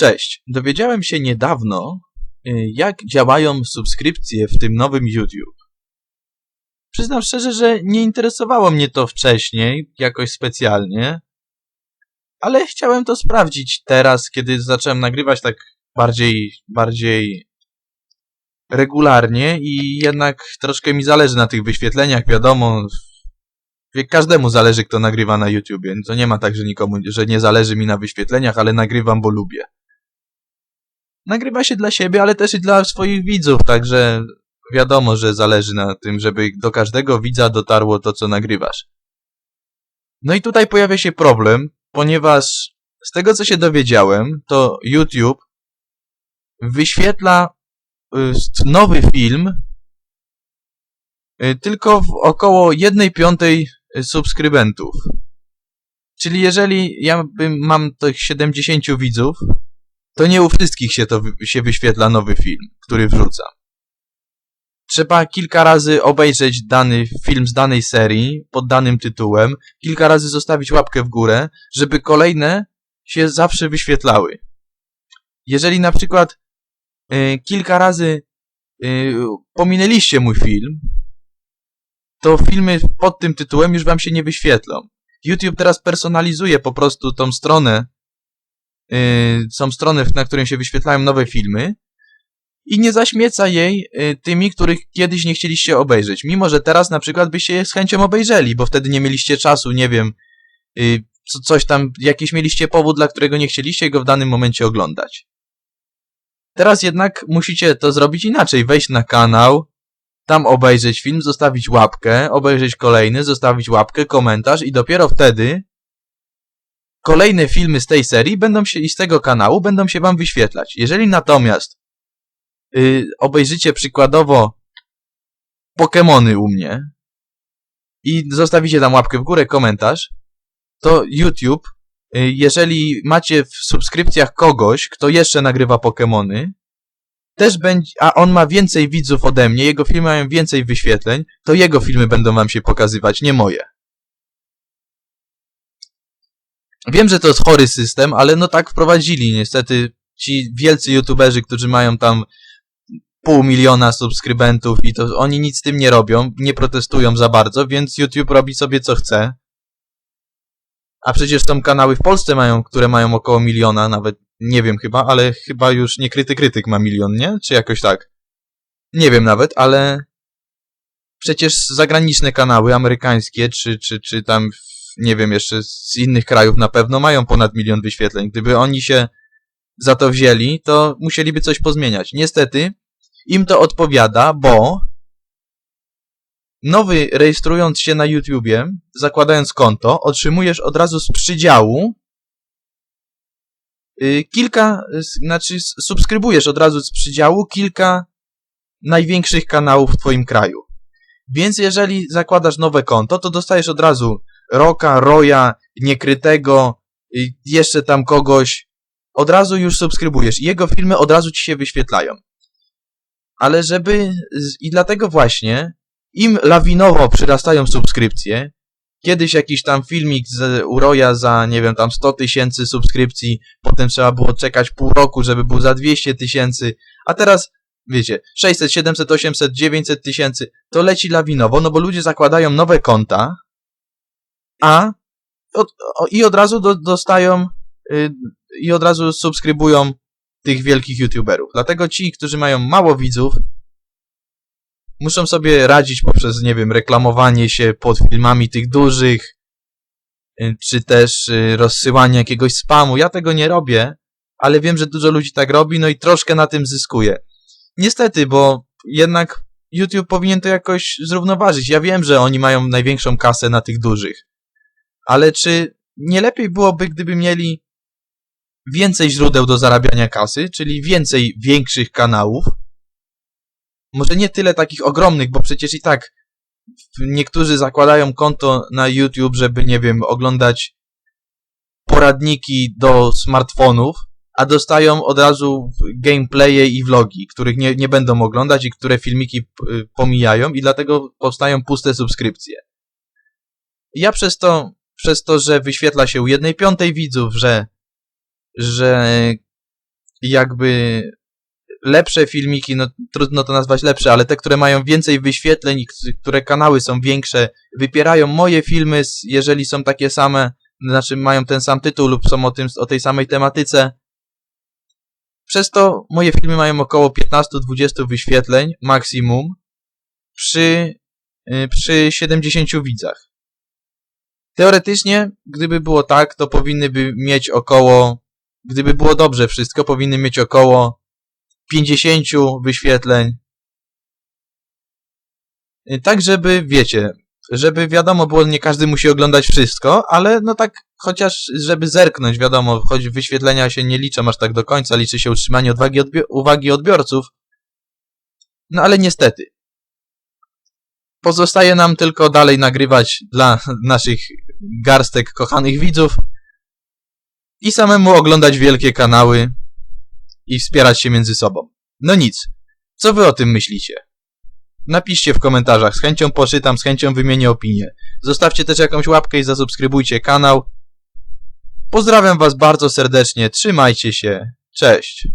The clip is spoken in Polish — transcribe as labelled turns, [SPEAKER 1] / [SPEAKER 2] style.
[SPEAKER 1] Cześć. Dowiedziałem się niedawno, y, jak działają subskrypcje w tym nowym YouTube. Przyznam szczerze, że nie interesowało mnie to wcześniej, jakoś specjalnie, ale chciałem to sprawdzić teraz, kiedy zacząłem nagrywać tak bardziej, bardziej regularnie i jednak troszkę mi zależy na tych wyświetleniach, wiadomo, każdemu zależy, kto nagrywa na YouTubie. To nie ma tak, że nikomu, że nie zależy mi na wyświetleniach, ale nagrywam, bo lubię. Nagrywa się dla siebie, ale też i dla swoich widzów, także wiadomo, że zależy na tym, żeby do każdego widza dotarło to, co nagrywasz. No i tutaj pojawia się problem, ponieważ z tego, co się dowiedziałem, to YouTube wyświetla y, nowy film y, tylko w około 1 piątej subskrybentów. Czyli jeżeli ja bym, mam tych 70 widzów, to nie u wszystkich się to się wyświetla nowy film, który wrzucam. Trzeba kilka razy obejrzeć dany film z danej serii pod danym tytułem, kilka razy zostawić łapkę w górę, żeby kolejne się zawsze wyświetlały. Jeżeli na przykład y, kilka razy y, pominęliście mój film, to filmy pod tym tytułem już wam się nie wyświetlą. YouTube teraz personalizuje po prostu tą stronę, są strony, na którym się wyświetlają nowe filmy i nie zaśmieca jej yy, tymi, których kiedyś nie chcieliście obejrzeć. Mimo, że teraz na przykład byście je z chęcią obejrzeli, bo wtedy nie mieliście czasu, nie wiem, co, coś tam, jakiś mieliście powód, dla którego nie chcieliście go w danym momencie oglądać. Teraz jednak musicie to zrobić inaczej. Wejść na kanał, tam obejrzeć film, zostawić łapkę, obejrzeć kolejny, zostawić łapkę, komentarz i dopiero wtedy kolejne filmy z tej serii będą się i z tego kanału będą się wam wyświetlać. Jeżeli natomiast yy, obejrzycie przykładowo Pokémony u mnie i zostawicie tam łapkę w górę, komentarz, to YouTube, yy, jeżeli macie w subskrypcjach kogoś, kto jeszcze nagrywa Pokémony, też będzie, a on ma więcej widzów ode mnie, jego filmy mają więcej wyświetleń, to jego filmy będą wam się pokazywać, nie moje. Wiem, że to jest chory system, ale no tak wprowadzili niestety ci wielcy youtuberzy, którzy mają tam pół miliona subskrybentów i to oni nic z tym nie robią, nie protestują za bardzo, więc YouTube robi sobie co chce. A przecież są kanały w Polsce mają, które mają około miliona, nawet nie wiem chyba, ale chyba już niekryty krytyk ma milion, nie? Czy jakoś tak? Nie wiem nawet, ale przecież zagraniczne kanały amerykańskie, czy, czy, czy tam, nie wiem, jeszcze z innych krajów na pewno mają ponad milion wyświetleń. Gdyby oni się za to wzięli, to musieliby coś pozmieniać. Niestety, im to odpowiada, bo nowy rejestrując się na YouTubie, zakładając konto, otrzymujesz od razu z przydziału y, kilka, znaczy subskrybujesz od razu z przydziału kilka największych kanałów w twoim kraju. Więc jeżeli zakładasz nowe konto, to dostajesz od razu Roka, Roya, Niekrytego, jeszcze tam kogoś. Od razu już subskrybujesz jego filmy od razu ci się wyświetlają. Ale żeby... I dlatego właśnie im lawinowo przyrastają subskrypcje, kiedyś jakiś tam filmik z Uroja za, nie wiem, tam 100 tysięcy subskrypcji, potem trzeba było czekać pół roku, żeby był za 200 tysięcy, a teraz, wiecie, 600, 700, 800, 900 tysięcy, to leci lawinowo, no bo ludzie zakładają nowe konta, a od, o, i od razu do, dostają y, i od razu subskrybują tych wielkich youtuberów. Dlatego ci, którzy mają mało widzów, muszą sobie radzić poprzez, nie wiem, reklamowanie się pod filmami tych dużych, y, czy też y, rozsyłanie jakiegoś spamu. Ja tego nie robię, ale wiem, że dużo ludzi tak robi, no i troszkę na tym zyskuje. Niestety, bo jednak YouTube powinien to jakoś zrównoważyć. Ja wiem, że oni mają największą kasę na tych dużych, ale czy nie lepiej byłoby, gdyby mieli więcej źródeł do zarabiania kasy, czyli więcej większych kanałów, może nie tyle takich ogromnych, bo przecież i tak niektórzy zakładają konto na YouTube, żeby, nie wiem, oglądać poradniki do smartfonów, a dostają od razu gameplaye i vlogi, których nie, nie będą oglądać i które filmiki y, pomijają i dlatego powstają puste subskrypcje. Ja przez to, przez to, że wyświetla się u jednej piątej widzów, że, że jakby lepsze filmiki, no trudno to nazwać lepsze, ale te, które mają więcej wyświetleń które kanały są większe, wypierają moje filmy, jeżeli są takie same, znaczy mają ten sam tytuł lub są o, tym, o tej samej tematyce. Przez to moje filmy mają około 15-20 wyświetleń maksimum przy, y, przy 70 widzach. Teoretycznie, gdyby było tak, to powinny by mieć około, gdyby było dobrze wszystko, powinny mieć około 50 wyświetleń. Y, Tak, żeby, wiecie, żeby wiadomo było, nie każdy musi oglądać wszystko, ale no tak, chociaż żeby zerknąć, wiadomo, choć wyświetlenia się nie liczą aż tak do końca, liczy się utrzymanie odwagi odbi- uwagi odbiorców. No ale niestety. Pozostaje nam tylko dalej nagrywać dla naszych garstek kochanych widzów i samemu oglądać wielkie kanały i wspierać się między sobą. No nic. Co wy o tym myślicie? Napiszcie w komentarzach, z chęcią poczytam, z chęcią wymienię opinię. Zostawcie też jakąś łapkę i zasubskrybujcie kanał. Pozdrawiam was bardzo serdecznie, trzymajcie się, cześć.